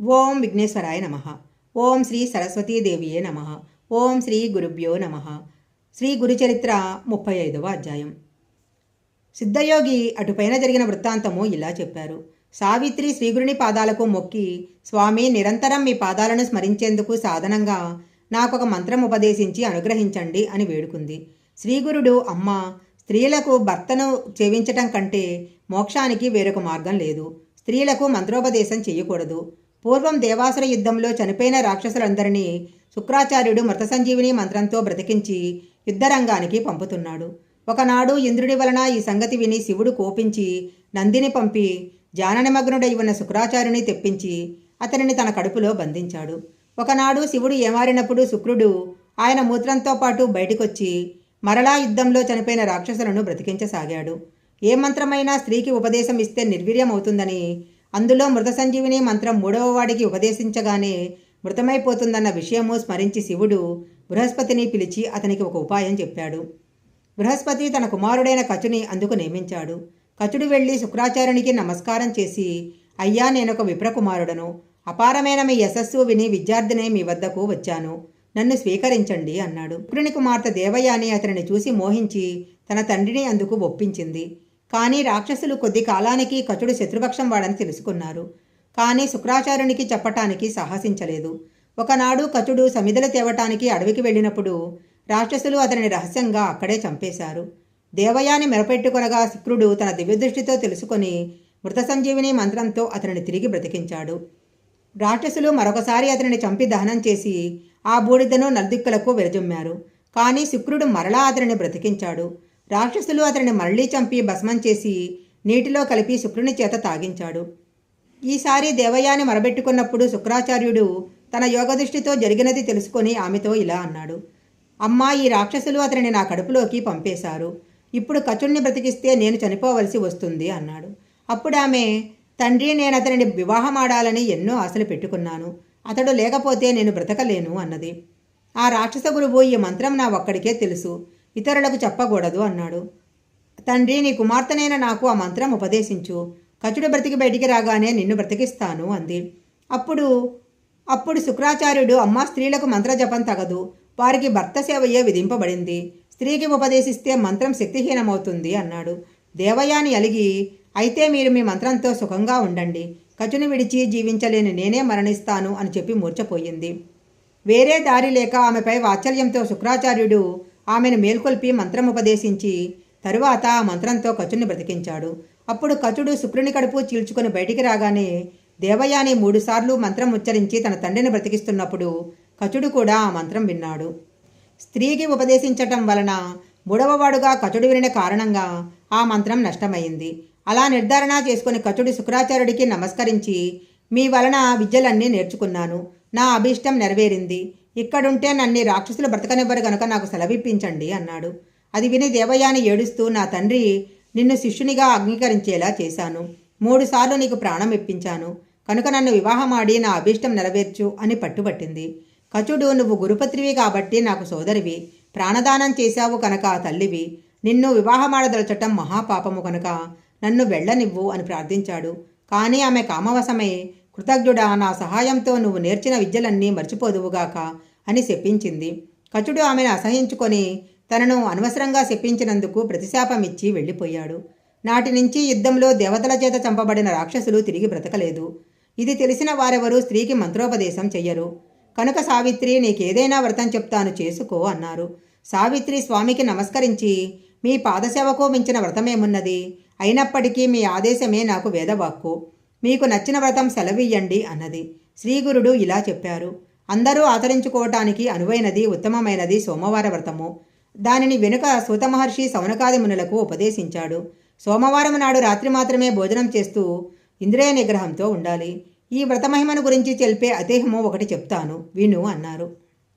ఓం విఘ్నేశ్వరాయ నమ. ఓం శ్రీ సరస్వతీదేవియే నమ. ఓం శ్రీ గురుభ్యో నమ. శ్రీ గురుచరిత్ర ముప్పై ఐదవ అధ్యాయం. సిద్ధయోగి అటుపైన జరిగిన వృత్తాంతము ఇలా చెప్పారు. సావిత్రి శ్రీగురుని పాదాలకు మొక్కి స్వామి నిరంతరం మీ పాదాలను స్మరించేందుకు సాధనంగా నాకొక మంత్రం ఉపదేశించి అనుగ్రహించండి అని వేడుకుంది. శ్రీగురుడు అమ్మ స్త్రీలకు భర్తను చేవించటం కంటే మోక్షానికి వేరొక మార్గం లేదు. స్త్రీలకు మంత్రోపదేశం చేయకూడదు. పూర్వం దేవాసుర యుద్ధంలో చనిపోయిన రాక్షసులందరినీ శుక్రాచార్యుడు మృత సంజీవిని మంత్రంతో బ్రతికించి యుద్ధరంగానికి పంపుతున్నాడు. ఒకనాడు ఇంద్రుడి వలన ఈ సంగతి విని శివుడు కోపించి నందిని పంపి జాననిమగ్నుడై ఉన్న శుక్రాచార్యుని తెప్పించి అతనిని తన కడుపులో బంధించాడు. ఒకనాడు శివుడు ఏమారినప్పుడు శుక్రుడు ఆయన మూత్రంతో పాటు బయటికొచ్చి మరలా యుద్ధంలో చనిపోయిన రాక్షసులను బ్రతికించసాగాడు. ఏ మంత్రమైనా స్త్రీకి ఉపదేశం ఇస్తే నిర్వీర్యమవుతుందని అందులో మృత సంజీవిని మంత్రం మూడవ వాడికి ఉపదేశించగానే మృతమైపోతుందన్న విషయము స్మరించి శివుడు బృహస్పతిని పిలిచి అతనికి ఒక ఉపాయం చెప్పాడు. బృహస్పతి తన కుమారుడైన కచుని అందుకు నియమించాడు. కచుడు వెళ్ళి శుక్రాచార్యునికి నమస్కారం చేసి అయ్యా నేనొక విప్రకుమారుడను. అపారమైన మీ యశస్సు విని విద్యార్థినే మీ వద్దకు వచ్చాను. నన్ను స్వీకరించండి అన్నాడు. శుక్రుని కుమార్తె దేవయాని అతనిని చూసి మోహించి తన తండ్రిని అందుకు ఒప్పించింది. కానీ రాక్షసులు కొద్ది కాలానికి కచుడు శత్రుపక్షం వాడని తెలుసుకున్నారు. కానీ శుక్రాచార్యునికి చెప్పటానికి సాహసించలేదు. ఒకనాడు కచుడు సమిధలు తేవటానికి అడవికి వెళ్ళినప్పుడు రాక్షసులు అతనిని రహస్యంగా అక్కడే చంపేశారు. దేవయాని మెరపెట్టుకొనగా శుక్రుడు తన దివ్యదృష్టితో తెలుసుకొని మృత సంజీవిని మంత్రంతో అతనిని తిరిగి బ్రతికించాడు. రాక్షసులు మరొకసారి అతనిని చంపి దహనం చేసి ఆ బూడిదను నలుదిక్కులకు వెలజుమ్మారు కానీ శుక్రుడు మరలా అతనిని బ్రతికించాడు. రాక్షసులు అతడిని మళ్ళీ చంపి భస్మం చేసి నీటిలో కలిపి శుక్రుని చేత తాగించాడు. ఈసారి దేవయాని మరబెట్టుకున్నప్పుడు శుక్రాచార్యుడు తన యోగదృష్టితో జరిగినది తెలుసుకొని ఆమెతో ఇలా అన్నాడు. అమ్మా ఈ రాక్షసులు అతనిని నా కడుపులోకి పంపేశారు. ఇప్పుడు కచుడిని బ్రతికిస్తే నేను చనిపోవలసి వస్తుంది అన్నాడు. అప్పుడు ఆమె తండ్రి నేను అతనిని వివాహమాడాలని ఎన్నో ఆశలు పెట్టుకున్నాను. అతడు లేకపోతే నేను బ్రతకలేను అన్నది. ఆ రాక్షస గురువు ఈ మంత్రం నా ఒక్కడికే తెలుసు. ఇతరులకు చెప్పకూడదు అన్నాడు. తండ్రి నీ కుమార్తెనైన నాకు ఆ మంత్రం ఉపదేశించు. కచుడు బ్రతికి బయటికి రాగానే నిన్ను బ్రతికిస్తాను అంది. అప్పుడు అప్పుడు శుక్రాచార్యుడు అమ్మా స్త్రీలకు మంత్రజపం తగదు. వారికి భర్త సేవయే విధింపబడింది. స్త్రీకి ఉపదేశిస్తే మంత్రం శక్తిహీనమవుతుంది అన్నాడు. దేవయాని అలిగి అయితే మీరు మీ మంత్రంతో సుఖంగా ఉండండి. కచుని విడిచి జీవించలేని నేనే మరణిస్తాను అని చెప్పి మూర్చపోయింది వేరే దారి లేక ఆమెపై వాత్సల్యంతో శుక్రాచార్యుడు ఆమెను మేల్కొల్పి మంత్రం ఉపదేశించి తరువాత ఆ మంత్రంతో కచుని బ్రతికించాడు. అప్పుడు కచుడు శుక్రుని కడుపు చీల్చుకుని బయటికి రాగానే దేవయాని మూడుసార్లు మంత్రం ఉచ్చరించి తన తండ్రిని బ్రతికిస్తున్నప్పుడు కచుడు కూడా ఆ మంత్రం విన్నాడు. స్త్రీకి ఉపదేశించటం వలన మూడవవాడుగా కచుడు వినిన కారణంగా ఆ మంత్రం నష్టమైంది. అలా నిర్ధారణ చేసుకుని కచుడు శుక్రాచార్యుడికి నమస్కరించి మీ వలన విద్యలన్నీ నేర్చుకున్నాను. నా అభీష్టం నెరవేరింది. ఇక్కడుంటే నన్ను రాక్షసులు బ్రతకనివ్వరు గనుక నాకు సెలవిప్పించండి అన్నాడు. అది విని దేవయాని ఏడుస్తూ నా తండ్రి నిన్ను శిష్యునిగా అంగీకరించేలా చేశాను. మూడుసార్లు నీకు ప్రాణం ఇప్పించాను. కనుక నన్ను వివాహమాడి నా అభీష్టం నెరవేర్చు అని పట్టుబట్టింది. కచుడు నువ్వు గురుపత్రివి కాబట్టి నాకు సోదరివి. ప్రాణదానం చేశావు కనుక తల్లివి. నిన్ను వివాహమాడదలచటం మహాపాపము కనుక నన్ను వెళ్ళనివ్వు అని ప్రార్థించాడు. కానీ ఆమె కామవశమై కృతజ్ఞుడా నా సహాయంతో నువ్వు నేర్చిన విద్యలన్నీ మర్చిపోదువుగాక అని శపించింది. కచుడు ఆమెను అసహించుకొని తనను అనవసరంగా శపించినందుకు ప్రతిశాపమిచ్చి వెళ్ళిపోయాడు. నాటి నుంచి యుద్ధంలో దేవతల చేత చంపబడిన రాక్షసులు తిరిగి బ్రతకలేదు. ఇది తెలిసిన వారెవరూ స్త్రీకి మంత్రోపదేశం చెయ్యరు. కనుక సావిత్రి నీకేదైనా వ్రతం చెప్తాను చేసుకో అన్నారు. సావిత్రి స్వామికి నమస్కరించి మీ పాదసేవకు మించిన వ్రతమేమున్నది? అయినప్పటికీ మీ ఆదేశమే నాకు వేదవాక్కు. మీకు నచ్చిన వ్రతం సెలవియ్యండి అన్నది. శ్రీగురుడు ఇలా చెప్పారు. అందరూ ఆచరించుకోవటానికి అనువైనది ఉత్తమమైనది సోమవార వ్రతము. దానిని వెనుక సూతమహర్షి సౌనకాది మునులకు ఉపదేశించాడు. సోమవారం నాడు రాత్రి మాత్రమే భోజనం చేస్తూ ఇంద్రియ నిగ్రహంతో ఉండాలి. ఈ వ్రతమహిమను గురించి తెలిపే అదేహము ఒకటి చెప్తాను. విను అన్నారు.